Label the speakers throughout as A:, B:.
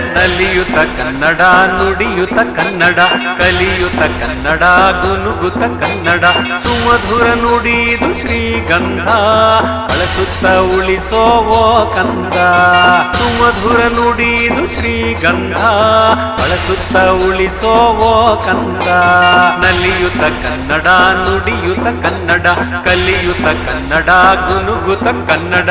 A: ನಲಿಯುತ ಕನ್ನಡ, ನುಡಿಯುತ ಕನ್ನಡ, ಕಲಿಯುತ ಕನ್ನಡ, ಗುನುಗುತ ಕನ್ನಡ. ಸುಮಧುರ ನುಡಿದು ಶ್ರೀಗಂಧ ಬಳಸುತ್ತ ಉಳಿಸೋವೋ ಕಂದ. ಸುಮಧುರ ನುಡಿದು ಶ್ರೀಗಂಧ ಬಳಸುತ್ತ ಉಳಿಸೋವೋ ಕಂದ. ನಲಿಯುತ ಕನ್ನಡ, ನುಡಿಯುತ ಕನ್ನಡ, ಕಲಿಯುತ ಕನ್ನಡ, ಗುನುಗುತ ಕನ್ನಡ.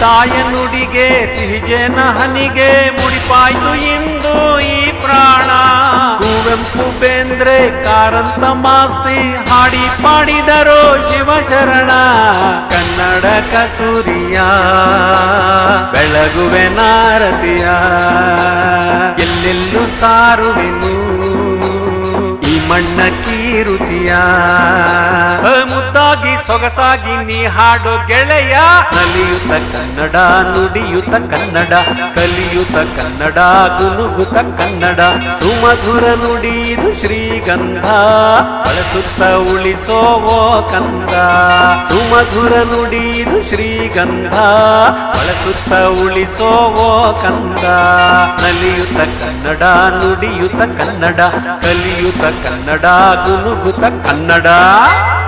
A: ತಾಯ ನುಡಿಗೆ, ಸಿಹಿಜೇನ ಹನಿಗೆ ಮುಡಿಪಾಯ್ತು ಇಂದು ಈ ಪ್ರಾಣ. ಕುವೆಂಪು ಬೇಂದ್ರೆ ಕಾರಂತ ಮಾಸ್ತಿ ಹಾಡಿ ಪಾಡಿದರೋ ಶಿವಶರಣ ಕನ್ನಡ ಕಸ್ತೂರಿಯ, ಬೆಳಗುವೆ ನಾರತಿಯ. ಎಲ್ಲೆಲ್ಲೂ ಸಾರುವೆನು. ಮಣ್ಣ ಕೀರುತಿಯ. ಮುದ್ದಾಗಿ ಸೊಗಸಾಗಿ ನೀ ಹಾಡೋ ಗೆಳೆಯ. ಕಲಿಯುತ ಕನ್ನಡ ನುಡಿಯುತ ಕನ್ನಡ ಕಲಿಯುತ ಕನ್ನಡ ಗುನುಗುತ ಕನ್ನಡ. ಸುಮಧುರ ನುಡಿದು ಶ್ರೀಗಂಧ ಬಳಸುತ್ತ ಉಳಿಸೋವೋ ಕಂದ. ಸುಮಧುರ ನುಡಿದು ಶ್ರೀಗಂಧ ಬಳಸುತ್ತ ಉಳಿಸೋವೋ ಕಂದ. ನಲಿಯುತ ಕನ್ನಡ ನುಡಿಯುತ ಕನ್ನಡ ಕಲಿಯುತ ಕನ್ನಡ. ಗುನುಗುತ ಕನ್ನಡ
B: ಗರಿ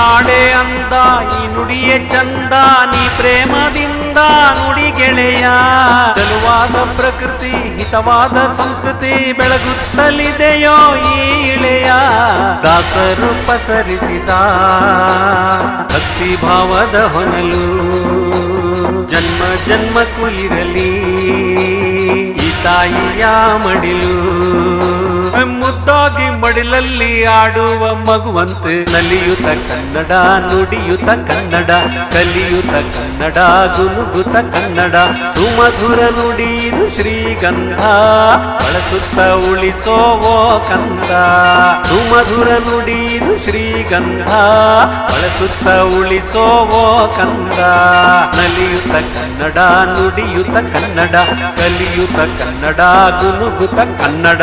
A: ನಾಡೆ ಅಂದ, ಈ ನುಡಿಯ ಚಂದ, ನೀ ಪ್ರೇಮದಿಂದ ನುಡಿ ಗೆಳೆಯ. ಚಲುವಾದ ಪ್ರಕೃತಿ, ಹಿತವಾದ ಸಂಸ್ಕೃತಿ ಬೆಳಗುತ್ತಲಿದೆಯೋ ಈ ಇಳೆಯ. ದಾಸರು ಪಸರಿಸಿದ ಭಕ್ತಿ ಭಾವದ ಹೊನಲು, ಜನ್ಮ ಜನ್ಮ ಇರಲಿ, ಈ ತಾಯಿಯ ಮಡಿಲು. ಮುದ್ದಾಗಿ ಮಡಿಲಲ್ಲಿ ಆಡುವ ಮಗುವಂತೆ ನಲಿಯುತ ಕನ್ನಡ, ನುಡಿಯುತ ಕನ್ನಡ, ಕಲಿಯುತ ಕನ್ನಡ, ಗುನುಗುತ ಕನ್ನಡ. ಸುಮಧುರ ನುಡಿದು ಶ್ರೀಗಂಧ, ಬಳಸುತ್ತ ಉಳಿಸೋವೋ ಕಂದ. ಸುಮಧುರ ನುಡಿದು ಶ್ರೀಗಂಧ, ಬಳಸುತ್ತ ಉಳಿಸೋವೋ ಕಂದ. ನಲಿಯುತ ಕನ್ನಡ, ನುಡಿಯುತ ಕನ್ನಡ, ಕಲಿಯುತ ಕನ್ನಡ, ಗುನುಗುತ ಕನ್ನಡ.